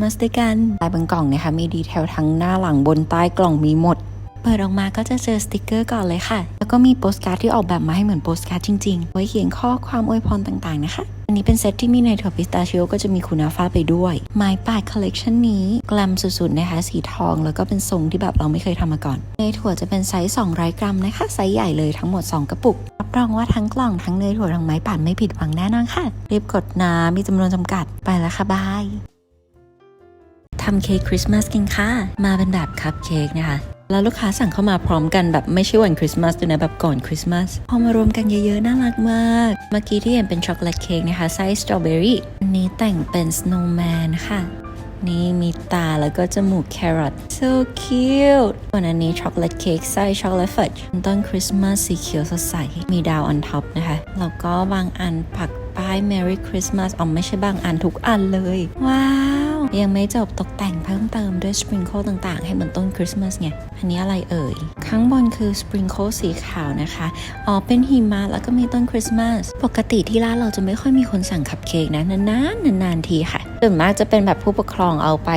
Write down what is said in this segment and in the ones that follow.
มาสด้วยกันลายบนกล่องนะคะมีดีเทลทั้งหน้าหลังบนใต้กล่องมีหมด เปิดออกมาก็จะเจอสติกเกอร์ก่อนเลยค่ะ แล้วก็มีโปสการ์ดที่ออกแบบมาให้เหมือนโปสการ์ดจริงๆ ไว้เขียนข้อความอวยพรต่างๆนะคะ อันนี้เป็นเซตที่มีในถั่วพิสตาชิโอก็จะมีคุณาฟ้าไปด้วย ไม้ปาดคอลเลกชันนี้แกลมสุดๆนะคะสีทองแล้วก็เป็นทรงที่แบบเราไม่เคยทำมาก่อนเนยถั่วจะเป็นไซส์200 กรัมนะคะไซส์ใหญ่เลยทั้งหมด 2 กระปุกรับรองว่าทั้งกล่องทั้งเนยถั่วทั้งไม้ปาดไม่ผิดหวังแน่นอนค่ะ รีบกดนะมีจำนวนจำกัดไปแล้วค่ะบาย ทำเค้กคริสต์มาสกันค่ะ มาเป็นแบบคัพเค้กนะคะแล้วลูกค้าสั่งเข้ามาพร้อมกันแบบไม่ใช่วันคริสต์มาสด้วยนะแบบก่อนคริสต์มาสพอมารวมกันเยอะๆ น่ารักมาก เมื่อกี้ที่เห็นเป็นช็อกโกแลตเค้กนะคะไส้สตรอเบอรี่อันนี้แต่งเป็นสโนว์แมนค่ะ นี่มีตาแล้วก็จมูกแครอท so cute ส่วนอันนี้ช็อกโกแลตเค้กไส้ช็อกโกแลตฟัดต้นคริสต์มาสสีเขียวสดใส มีดาว on top นะคะ แล้วก็บางอันปักป้าย Merry Christmas อ๋อไม่ใช่บางอันทุกอันเลย ว้าว ยังไม่จบตกแต่งเพิ่มเติมด้วยสปริงเกิลต่างๆ ให้เหมือนต้นคริสต์มาสไง อันนี้อะไรเอ่ย ข้างบนคือสปริงเกิลสีขาวนะคะ อ๋อ เป็นหิมะแล้วก็มีต้นคริสต์มาส ปกติที่ร้านเราจะไม่ค่อยมีคนสั่งคัพเค้กนะ นานๆนานๆทีค่ะส่วนมากจะเป็นแบบผู้ปกครองเอาไป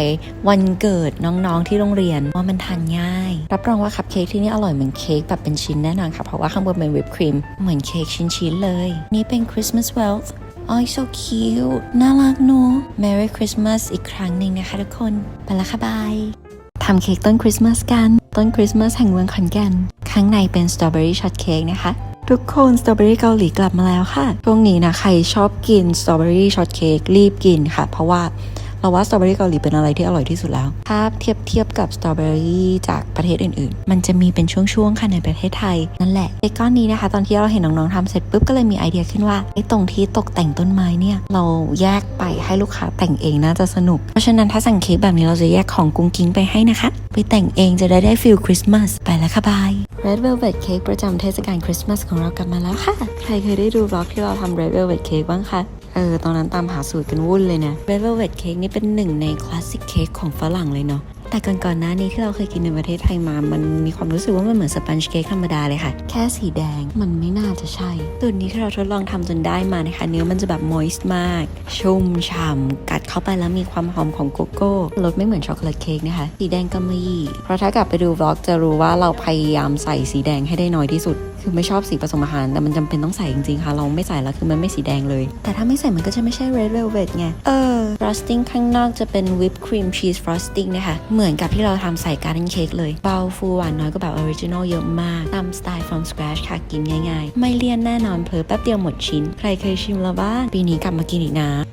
วันเกิดน้องๆที่โรงเรียนว่ามันทานง่าย รับรองว่าคัพเค้กที่นี่อร่อยเหมือนเค้กแบบเป็นชิ้นแน่นอนค่ะเพราะว่าข้างบนเป็นวิปครีมเหมือนเค้กชิ้นๆเลย นี่เป็น Christmas wealth อ๋อ so cute น่ารักเนาะ Merry Christmas อีกครั้งหนึ่งนะคะทุกคนไปละค่ะบายทำเค้กต้นคริสต์มาสกัน ต้นคริสต์มาสแห่งเมืองขอนแก่น ข้างในเป็นสตรอเบอรี่ช็อตเค้กนะคะ ทุกคนสตรอเบอรี่เกาหลีกลับมาแล้วค่ะ ช่วงนี้นะ ใครชอบกินสตรอเบอรี่ช็อตเค้กรีบกินค่ะ เพราะว่า เราว่าสตรอเบอรี่เกาหลีเป็นอะไรที่อร่อยที่สุดแล้ว ถ้าเทียบเทียบกับสตรอเบอรี่จากประเทศอื่นๆ มันจะมีเป็นช่วงๆ ค่ะในประเทศไทย นั่นแหละไอ้ก้อนนี้นะคะ ตอนที่เราเห็นน้องๆทำเสร็จปุ๊บก็เลยมีไอเดียขึ้นว่าไอ้ตรงที่ตกแต่งต้นไม้เนี่ย เราแยกไปให้ลูกค้าแต่งเองน่าจะสนุก เพราะฉะนั้นถ้าสั่งเค้กแบบนี้เราจะแยกของกุ้งกิ้งไปให้นะคะ ไปแต่งเองจะได้ได้ฟิลคริสต์มาสไปแล้วค่ะบาย Red Velvet Cake ประจำเทศกาลคริสต์มาสของเรากลับมาแล้วค่ะ ใครเคยได้ดูบล็อกที่เราทำ Red Velvet Cake บ้างคะ เออ ตอนนั้นตามหาสูตรกันวุ่นเลยนะ Red Velvet Cake นี่เป็นหนึ่งในคลาสสิกเค้กของฝรั่งเลยเนาะแต่ก่อนๆหน้านี้ที่เราเคยกินในประเทศไทยมา มันมีความรู้สึกว่ามันเหมือนสปันช์เค้กธรรมดาเลยค่ะ แค่สีแดง มันไม่น่าจะใช่สูตรนี้ที่เราทดลองทำจนได้มานะคะ เนื้อมันจะแบบ moist มาก ชุ่มฉ่ำกัดเข้าไปแล้วมีความหอมของโกโก้รสไม่เหมือนช็อกโกแลตเค้กนะคะ สีแดงกำมะหยี่เพราะถ้ากลับไปดูวล็อกจะรู้ว่าเราพยายามใส่สีแดงให้ได้น้อยที่สุดคือไม่ชอบสีผสมอาหาร แต่มันจำเป็นต้องใส่จริงๆค่ะ เราไม่ใส่แล้วคือมันไม่สีแดงเลย แต่ถ้าไม่ใส่มันก็จะไม่ใช่ red velvet ไง เออ frosting ข้างนอกจะเป็น whipped cream cheese frosting นะคะ เหมือนกับที่เราทำใส่ garden cake เลย เบาฟูหวานน้อยก็แบบ original เยอะมาก ตามสไตล์ from scratch ค่ะ กินง่ายๆ ไม่เลี่ยนแน่นอนเพลอแป๊บเดียวหมดชิ้น ใครเคยชิมแล้วบ้าง ปีนี้กลับมากินอีกนะ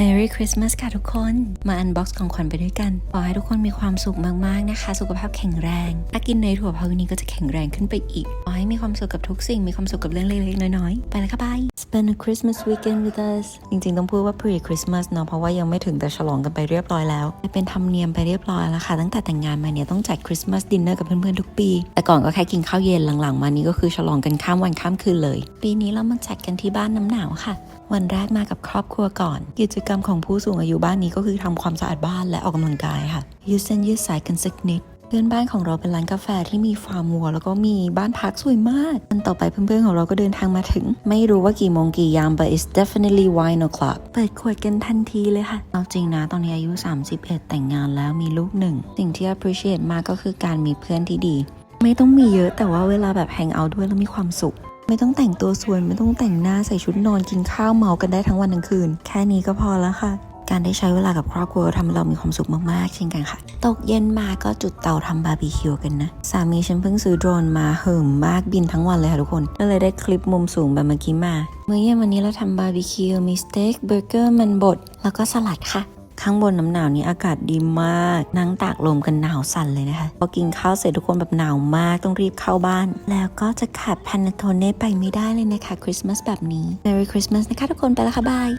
Merry Christmas ค่ะทุกคน มาอันบ็อกซ์ของขวัญไปด้วยกัน ขอให้ทุกคนมีความสุขมาก ๆ นะคะ สุขภาพแข็งแรง ถ้ากินเนยถั่วพาวนี้ก็จะแข็งแรงขึ้นไปอีก ขอให้มีความสุขกับทุกสิ่ง มีความสุขกับเรื่องเล็ก ๆ น้อย ๆ ไปแล้วค่ะบาย Spend a Christmas weekend with us จริงๆ ต้องพูดว่า pre Christmas เนาะเพราะว่ายังไม่ถึงแต่ฉลองกันไปเรียบร้อยแล้ว เป็นธรรมเนียมไปเรียบร้อยแล้วค่ะ ตั้งแต่แต่งงานมาเนี่ยต้องจัด Christmas dinner กับเพื่อนๆ ทุกปี แต่ก่อนก็แค่กินข้าวเย็นหลังๆ มานี้ก็คือฉลองกันข้ามวันข้ามคืนเลย ปีนี้เรามาจัดกันที่บ้านน้ำหนาวค่ะ วันแรกมากับครอบครัวก่อน กิจกรรมของผู้สูงอายุบ้านนี้ก็คือทำความสะอาดบ้านและออกกำลังกายค่ะยืดเส้นยืดสายกันสักนิด พื่อนบ้านของเราเป็นร้านกาแฟที่มีฟาร์มวัว แล้วก็มีบ้านพักสวยมากวันต่อไปเพื่อนๆของเราก็เดินทางมาถึง ไม่รู้ว่ากี่โมงกี่ยาม but it's definitely wine o'clock เปิดขวดกันทันทีเลยค่ะ เอาจริงนะ ตอนนี้อายุ 31 แต่งงานแล้วมีลูกหนึ่ง สิ่งที่ appreciate มากก็คือการมีเพื่อนที่ดี ไม่ต้องมีเยอะแต่ว่าเวลาแบบแฮงเอาด้วยแล้วมีความสุขไม่ต้องแต่งตัวสวย ไม่ต้องแต่งหน้าใส่ชุดนอนกินข้าวเมากันได้ทั้งวันทั้งคืน แค่นี้ก็พอแล้วค่ะ การได้ใช้เวลากับครอบครัวทำให้เรามีความสุขมากๆ เช่นกันค่ะ ตกเย็นมาก็จุดเตาทำบาร์บีคิวกันนะ สามีฉันเพิ่งซื้อโดรนมาเหิมมากบินทั้งวันเลยค่ะทุกคนก็เลยได้คลิปมุมสูงแบบเมื่อกี้มา เมื้อเย็นวันนี้เราทำบาร์บีคิวมีสเต็กเบอร์เกอร์มันบดแล้วก็สลัดค่ะข้างบนน้ำหนาวนี้อากาศดีมาก นั่งตากลมกันหนาวสั่นเลยนะคะ พอกินข้าวเสร็จทุกคนแบบหนาวมากต้องรีบเข้าบ้าน แล้วก็จะขาดพันโทเน่ไปไม่ได้เลยนะคะคริสต์มาสแบบนี้ Merry Christmas นะคะทุกคนไปแล้วค่ะบาย